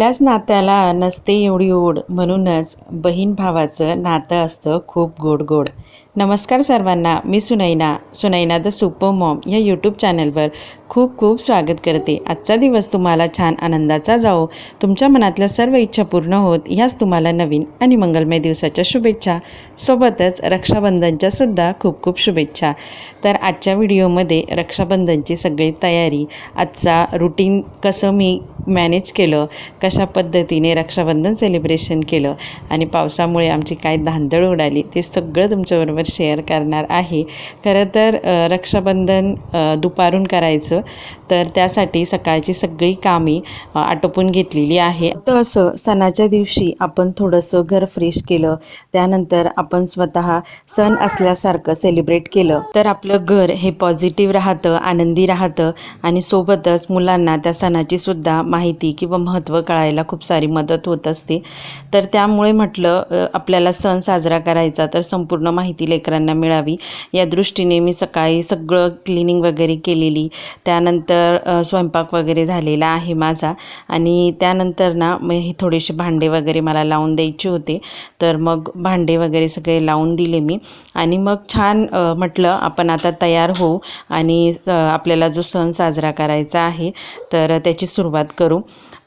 कुठल्याच नात्याला नसते एवढी ओढ म्हणूनच बहीण भावाचं नातं असतं खूप गोड गोड नमस्कार सर्वांना मी Sunaina Sunaina the super mom या यूट्यूब चॅनलवर खूप खूप स्वागत करते. आजचा दिवस तुम्हाला छान आनंदाचा जाओ तुमच्या मनातल्या सर्व इच्छा पूर्ण होत ह्याच तुम्हाला नवीन आणि मंगलमय दिवसाच्या शुभेच्छा. सोबतच रक्षाबंधनच्या सुद्धा खूप खूप शुभेच्छा. तर आजच्या व्हिडिओमध्ये रक्षाबंधनची सगळी तयारी आजचा रुटीन कसं मी मॅनेज केलं कशा पद्धतीने रक्षाबंधन सेलिब्रेशन केलं आणि पावसामुळे आमची काय धांदळ उडाली ते सगळं तुमच्याबरोबर शेअर करणार आहे. खरं तर रक्षाबंधन दुपारून करायचं तर त्यासाठी सकाळची सगळी कामे आटोपून घेतलेली आहे. तर असं सणाच्या दिवशी आपण थोडंसं घर फ्रेश केलं त्यानंतर आपण स्वतः सण असल्यासारखं सेलिब्रेट केलं. तर आपलं घर हे पॉझिटिव्ह राहतं आनंदी राहतं आणि सोबतच मुलांना त्या सणाची सुद्धा माहिती किंवा महत्त्व कळायला खूप सारी मदत होत असते. तर त्यामुळे म्हटलं आपल्याला सण साजरा करायचा तर संपूर्ण माहिती लेकरांना मिळावी. या दृष्टीने मी सकाळी सगळं क्लिनिंग वगैरे केलेली. त्यानंतर स्वयंपाक वगैरे झालेला आहे माझा. आणि त्यानंतर ना हे थोडेसे भांडे वगैरे मला लावून द्यायचे होते. तर मग भांडे वगैरे सगळे लावून दिले मी. आणि मग छान म्हटलं आपण आता तयार होऊ. आणि आपल्याला जो सण साजरा करायचा आहे तर त्याची सुरुवात करू. ಅವರು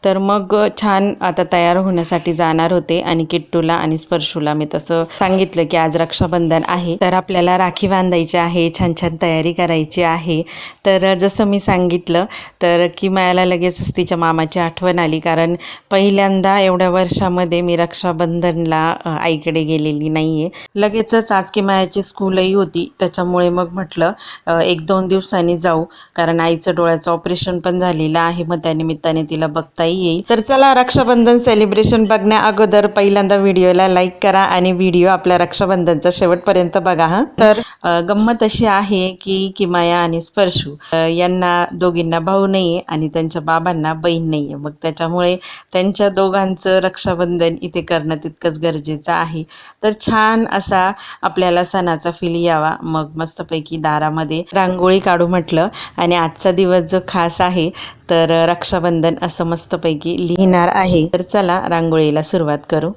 तर मग छान आता तयार होण्यासाठी जाणार होते आणि किट्टूला आणि स्पर्शूला. मी तसं सांगितलं की आज रक्षाबंधन आहे. तर आपल्याला राखी बांधायची आहे छान छान तयारी करायची आहे. तर जसं मी सांगितलं तर की मला लगेचच तिच्या मामाची आठवण आली. कारण पहिल्यांदा एवढ्या वर्षामध्ये मी रक्षाबंधनला आईकडे गेलेली नाही आहे लगेचच आज की मायाची स्कूलही होती. त्याच्यामुळे मग म्हटलं एक दोन दिवसांनी जाऊ. कारण आईचं डोळ्याचं ऑपरेशन पण झालेलं आहे. मग त्यानिमित्ताने तिला बघताही येईल तर चला रक्षाबंधन सेलिब्रेशन बघण्या अगोदर पहिल्यांदा व्हिडिओला लाईक करा आणि व्हिडिओ आपल्या रक्षाबंधनचा शेवटपर्यंत बघा हा. तर गंमत अशी आहे की किमाया आणि स्पर्शू यांना दोघींना भाऊ नाही आणि त्यांच्या बाबांना बहीण नाही आहे मग त्याच्यामुळे त्यांच्या दोघांचं रक्षाबंधन इथे करणं तितकंच गरजेचं आहे. तर छान असा आपल्याला सणाचा फील यावा. मग मस्तपैकी दारामध्ये रांगोळी काढू म्हटलं आणि आजचा दिवस जो खास आहे तर रक्षाबंधन असं मस्त पैकी लिहिणार आहे. तर चला रांगोळीला सुरुवात करू.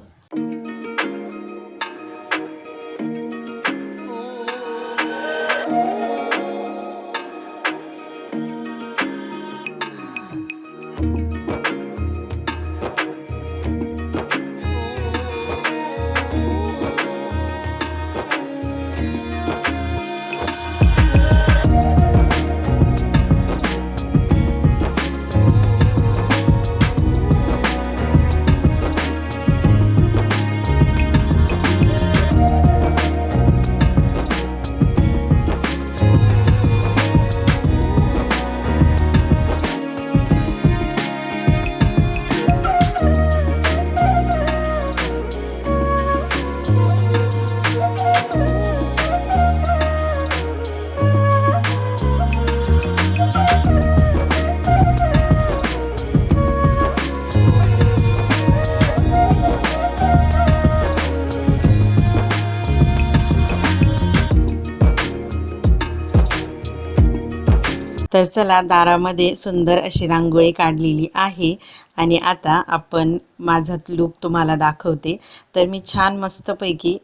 तर चला दारामध्ये सुंदर अशी रांगोळी काढलेली आहे. आणि आता आपण माझा लूक तुम्हाला दाखवते. तर मी छान मस्तपैकी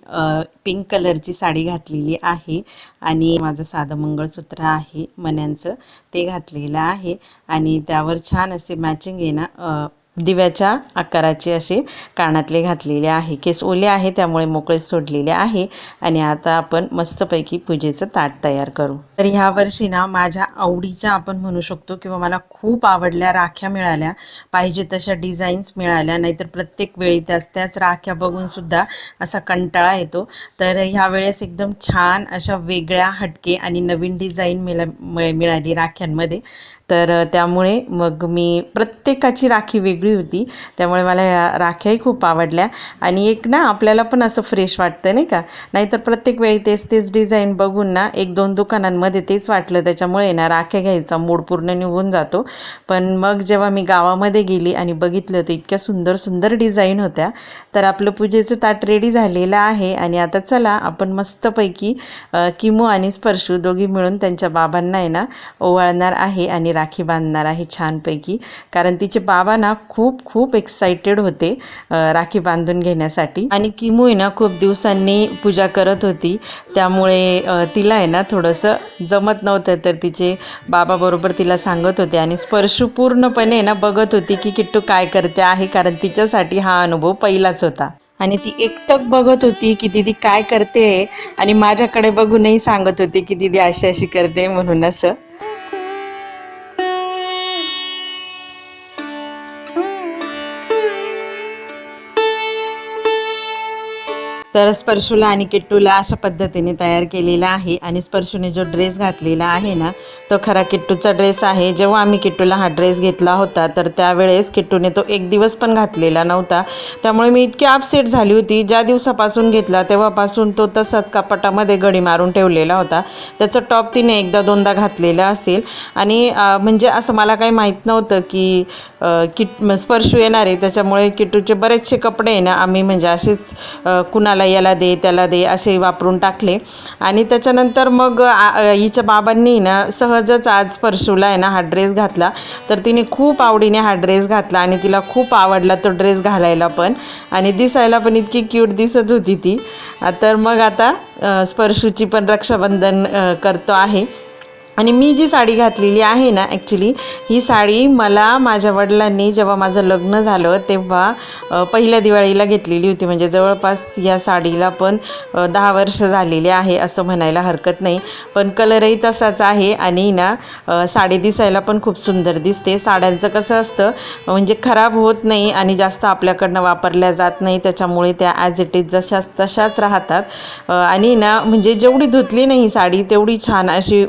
पिंक कलरची साडी घातलेली आहे. आणि माझं साधं मंगळसूत्र आहे मन्यांचं ते घातलेलं आहे. आणि त्यावर छान असे मॅचिंग आहे ना दिव्याच्या आकाराचे असे कानातले घातलेले आहे. केस ओले आहे त्यामुळे मोकळे सोडलेले आहे. आणि आता आपण मस्तपैकी पूजेचं ताट तयार करू. तर ह्या वर्षी ना माझ्या आवडीच्या आपण म्हणू शकतो किंवा मला खूप आवडल्या राख्या मिळाल्या. पाहिजे तशा डिझाईन्स मिळाल्या नाहीतर प्रत्येक वेळी त्याच त्याच राख्या बघून सुद्धा असा कंटाळा येतो. तर ह्या वेळेस एकदम छान अशा वेगळ्या हटके आणि नवीन डिझाईन मिळा मिळाली राख्यांमध्ये. तर त्यामुळे मग मी प्रत्येकाची राखी वेगळी होती. त्यामुळे मला या राख्याही खूप आवडल्या. आणि एक ना आपल्याला पण असं फ्रेश वाटतं नाही का? नाहीतर प्रत्येक वेळी तेच तेच डिझाईन बघून ना एक दोन दुकानांमध्ये तेच वाटलं. त्याच्यामुळे ना राख्या घ्यायचा मूड पूर्ण निघून जातो. पण मग जेव्हा मी गावामध्ये गेली आणि बघितलं तर इतक्या सुंदर सुंदर डिझाईन होत्या. तर आपलं पूजेचं ताट रेडी झालेलं आहे. आणि आता चला आपण मस्तपैकी किमू आणि स्पर्शू दोघी मिळून त्यांच्या बाबांना आहे ना ओवाळणार आहे आणि राखी बांधणार आहे छानपैकी. कारण तिचे बाबा ना खूप खूप एक्सायटेड होते राखी बांधून घेण्यासाठी. आणि किमू आहे ना खूप दिवसांनी पूजा करत होती. त्यामुळे तिला आहे ना थोडंसं जमत नव्हतं. तर तिचे बाबाबरोबर तिला सांगत होते आणि स्पर्शू पूर्णपणे ना बघत होती की किट्टू काय करते आहे. कारण तिच्यासाठी हा अनुभव पहिलाच होता. आणि ती एकटक बघत होती की दीदी काय करते. आणि माझ्याकडे बघूनही सांगत होती की दीदी अशी अशी करते म्हणून असं. तर स्पर्शूला आणि किट्टूला अशा पद्धतीने तयार केलेला आहे आणि स्पर्शूने जो ड्रेस घातलेला आहे ना तो खरा किट्टूचा ड्रेस आहे. जेव्हा आम्ही किट्टूला हा ड्रेस घेतला होता तर त्यावेळेस किट्टूने तो एक दिवस पण घातलेला नव्हता. त्यामुळे मी इतकी अपसेट झाली होती. ज्या दिवसापासून घेतला तेव्हापासून तो तसाच कपाटामध्ये गडी मारून ठेवलेला होता. त्याचं टॉप तिने एकदा दोनदा घातलेलं असेल. आणि म्हणजे असं मला काही माहीत नव्हतं की किट स्पर्शू येणार आहे. त्याच्यामुळे किट्टूचे बरेचसे कपडे आहे ना आम्ही म्हणजे असेच कुणाला कुणाला याला दे त्याला दे असे वापरून टाकले. आणि त्याच्यानंतर मग हिच्या बाबांनी ना सहजच आज स्पर्शूला आहे ना हा ड्रेस घातला. तर तिने खूप आवडीने हा ड्रेस घातला आणि तिला खूप आवडला तो ड्रेस घालायला पण. आणि दिसायला पण इतकी क्यूट दिसत होती ती. तर मग आता स्पर्शूची पण रक्षाबंधन करतो आहे. आणि मी जी साडी घातलेली आहे ना ॲक्च्युली ही साडी मला माझ्या वडिलांनी जेव्हा माझं लग्न झालं तेव्हा पहिल्या दिवाळीला घेतलेली होती. म्हणजे जवळपास या साडीला पण दहा वर्ष झालेली आहे असं म्हणायला हरकत नाही. पण कलरही तसाच आहे आणि ना साडी दिसायला पण खूप सुंदर दिसते. साड्यांचं कसं असतं म्हणजे खराब होत नाही आणि जास्त आपल्याकडनं वापरल्या जात नाही. त्याच्यामुळे त्या ॲज इट इज जशाच तशाच राहतात. आणि ना म्हणजे जेवढी धुतली नाही ही साडी तेवढी छान अशी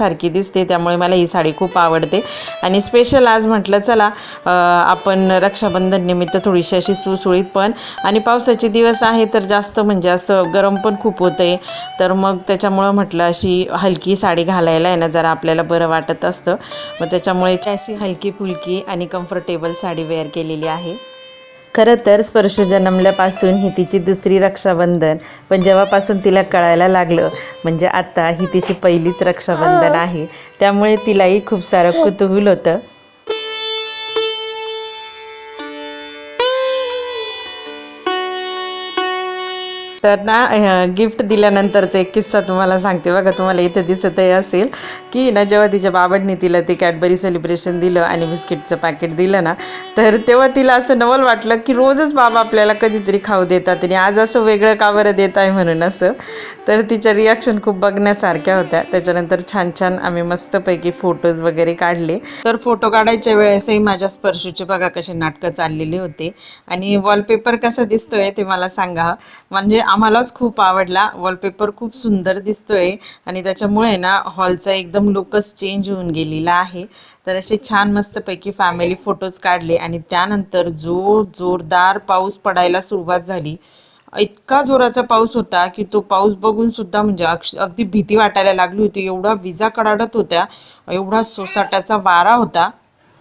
उजळल्यासारखी दिसते त्यामुळे मला ही साडी खूप आवडते. आणि स्पेशल आज म्हटलं चला आपण रक्षाबंधन निमित्त थोडीशी अशी सुसुळीत पण. आणि पावसाचे दिवस आहे तर जास्त म्हणजे असं गरम पण खूप होतं. आहे तर मग त्याच्यामुळं म्हटलं अशी हलकी साडी घालायला आहे ना जरा आपल्याला बरं वाटत असतं. मग त्याच्यामुळे अशी हलकी फुलकी आणि कम्फर्टेबल साडी वेअर केलेली आहे. खरं तर स्पर्श जन्मल्यापासून ही तिची दुसरी रक्षाबंधन. पण जेव्हापासून तिला कळायला लागलं म्हणजे आता ही तिची पहिलीच रक्षाबंधन आहे. त्यामुळे तिलाही खूप सारं कुतूहल होतं. तर ना गिफ्ट दिल्यानंतरचा एक किस्सा तुम्हाला सांगते बघा तुम्हाला इथं दिसतही असेल की ना जेव्हा तिच्या बाबांनी तिला ते कॅडबरी सेलिब्रेशन दिलं आणि बिस्किटचं पॅकेट दिलं ना तर तेव्हा तिला असं नवल वाटलं की रोजच बाबा आपल्याला कधीतरी खाऊ देतात आणि आज असं वेगळं का बरं देत आहे म्हणून असं. तर तिच्या रिॲक्शन खूप बघण्यासारख्या होत्या. त्याच्यानंतर छान छान आम्ही मस्तपैकी फोटोज वगैरे काढले. तर फोटो काढायच्या वेळेसही माझ्या स्पर्शूचे बघा कसे नाटकं चाललेले होते. आणि वॉलपेपर कसा दिसतोय ते मला सांगा. म्हणजे आम्हालाच खूप आवडला. वॉलपेपर खूप सुंदर दिसतोय आणि त्याच्यामुळे ना हॉलचा एकदम लुकच चेंज होऊन गेलेला आहे. तर असे छान मस्तपैकी फॅमिली फोटोज काढले आणि त्यानंतर जो जोरदार पाऊस पडायला सुरुवात झाली. इतका जोराचा पाऊस होता की तो पाऊस बघून सुद्धा म्हणजे अक्ष अगदी भीती वाटायला लागली होती. एवढा विजा कडाडत होत्या. एवढा सोसाट्याचा वारा होता.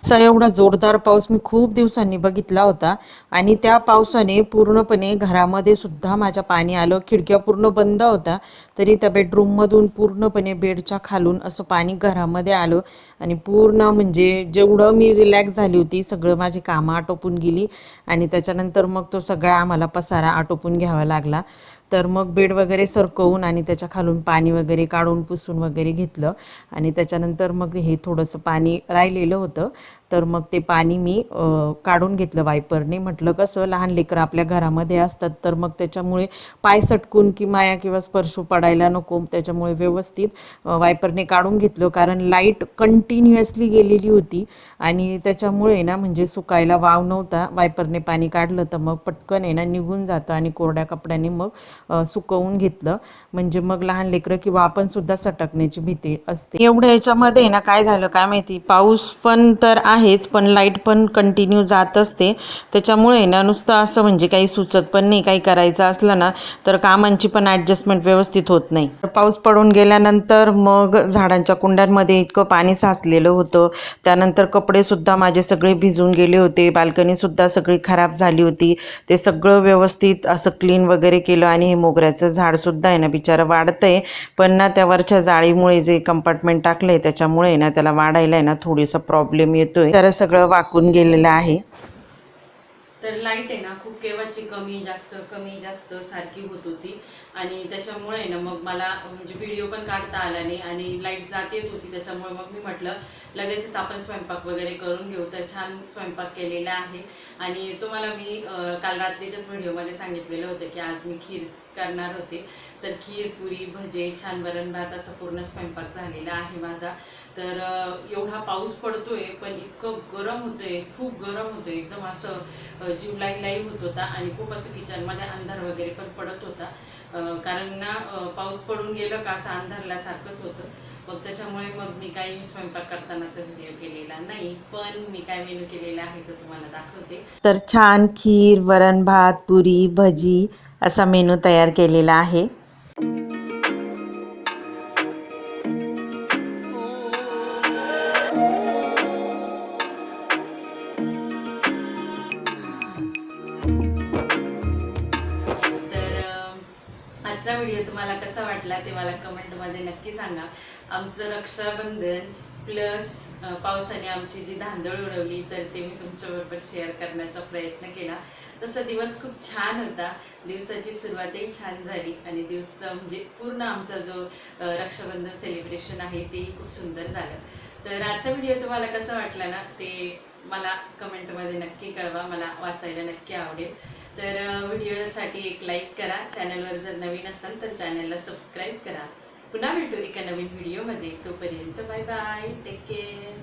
असा एवढा जोरदार पाऊस मी खूप दिवसांनी बघितला होता. आणि त्या पावसाने पूर्णपणे घरामध्ये सुद्धा माझ्या पाणी आलं. खिडक्या पूर्ण बंद होत्या. तरी त्या बेडरूममधून पूर्णपणे बेडच्या खालून असं पाणी घरामध्ये आलं. आणि पूर्ण म्हणजे जेवढं मी रिलॅक्स झाली होती सगळं माझी कामं आटोपून गेली. आणि त्याच्यानंतर मग तो सगळा आम्हाला पसारा आटोपून घ्यावा लागला. तर मग बेड वगैरे सरकवून आणि त्याच्या खालून पाणी वगैरे काढून पुसून वगैरे घेतलं. आणि त्याच्यानंतर मग हे थोडंसं पाणी राहिलेलं होतं. तर मग ते पाणी मी काढून घेतलं वायपरने म्हटलं कसं लहान लेकरं आपल्या घरामध्ये असतात तर मग त्याच्यामुळे पाय सटकून की माया किंवा स्पर्श पडायला नको. त्याच्यामुळे व्यवस्थित वायपरने काढून घेतलं. कारण लाइट कंटिन्युअसली गेलेली होती आणि त्याच्यामुळे ना म्हणजे सुकायला वाव नव्हता. वायपरने पाणी काढलं तर मग पटकन आहे ना निघून जातं आणि कोरड्या कपड्याने मग सुकवून घेतलं. म्हणजे मग लहान लेकरं किंवा आपण सुद्धा सटकण्याची भीती असते. एवढ्या याच्यामध्ये ना काय झालं काय माहिती? पाऊस पण तर आहेच पण लाइट पण कंटिन्यू जात असते. त्याच्यामुळे ना नुसतं असं म्हणजे काही सुचत पण नाही काही करायचं असलं ना तर कामांची पण ॲडजस्टमेंट व्यवस्थित होत नाही. पाऊस पडून गेल्यानंतर मग झाडांच्या कुंड्यांमध्ये इतकं पाणी साचलेलं होतं. त्यानंतर कपडेसुद्धा माझे सगळे भिजून गेले होते. बाल्कनीसुद्धा सगळी खराब झाली होती. ते सगळं व्यवस्थित असं क्लीन वगैरे केलं आणि हे मोगऱ्याचं झाडसुद्धा आहे ना बिचारं आहे पण ना त्यावरच्या जाळीमुळे जे कंपार्टमेंट टाकलं आहे त्याच्यामुळे ना त्याला वाढायला आहे ना थोडीसा प्रॉब्लेम येतो तर सगळं वाकून गेलेलं आहे. तर लाइट आहे ना खूप केव्हाची कमी जास्त कमी जास्त सारखी होत होती. आणि त्याच्यामुळे ना मग मला म्हणजे व्हिडिओ पण काढता आला नाही आणि लाइट जात येत होती. त्याच्यामुळे मग मी म्हटलं लगेचच आपण स्वयंपाक वगैरे करून घेऊ. तर छान स्वयंपाक केलेला आहे. आणि तुम्हाला मी काल रात्रीच्याच व्हिडिओमध्ये सांगितलेलं होतं की आज मी खीर करणार होते. तर खीर पुरी भजे छान वरण भात असा पूर्ण स्वयंपाक झालेला आहे माझा. तर एवढा पाऊस पडतोय पण इतकं गरम होतंय खूप गरम होतंय. एकदम असं जीव लाई लाई होत होता आणि खूप असं किचनमध्ये अंधार वगैरे पण पडत होता. कारण ना पाऊस पडून गेलं का असं अंधारल्यासारखंच होतं. मग त्याच्यामुळे मग मी काही स्वयंपाक करतानाचा व्हिडिओ केलेला नाही पण मी काय मेनू केलेला आहे तो तुम्हाला दाखवते. तर छान खीर वरण भात पुरी भजी असा मेनू तयार केलेला आहे. आजचा व्हिडिओ तुम्हाला कसा वाटला ते मला कमेंटमध्ये नक्की सांगा. आमचं रक्षाबंधन प्लस पावसाने आमची जी धांदळ उडवली तर ते मी तुमच्याबरोबर शेअर करण्याचा प्रयत्न केला. तसा दिवस खूप छान होता. दिवसाची सुरुवातही छान झाली आणि दिवस म्हणजे पूर्ण आमचा जो रक्षाबंधन सेलिब्रेशन आहे तेही खूप सुंदर झालं. तर आजचा व्हिडिओ तुम्हाला कसा वाटला ना ते मला कमेंटमध्ये नक्की कळवा. मला वाचायला नक्की आवडेल. तर व्हिडिओसाठी एक लाईक करा. चॅनलवर जर नवीन असाल तर चॅनलला सबस्क्राईब करा. पुन्हा भेटू एका नवीन व्हिडिओमध्ये तोपर्यंत बाय बाय टेक केअर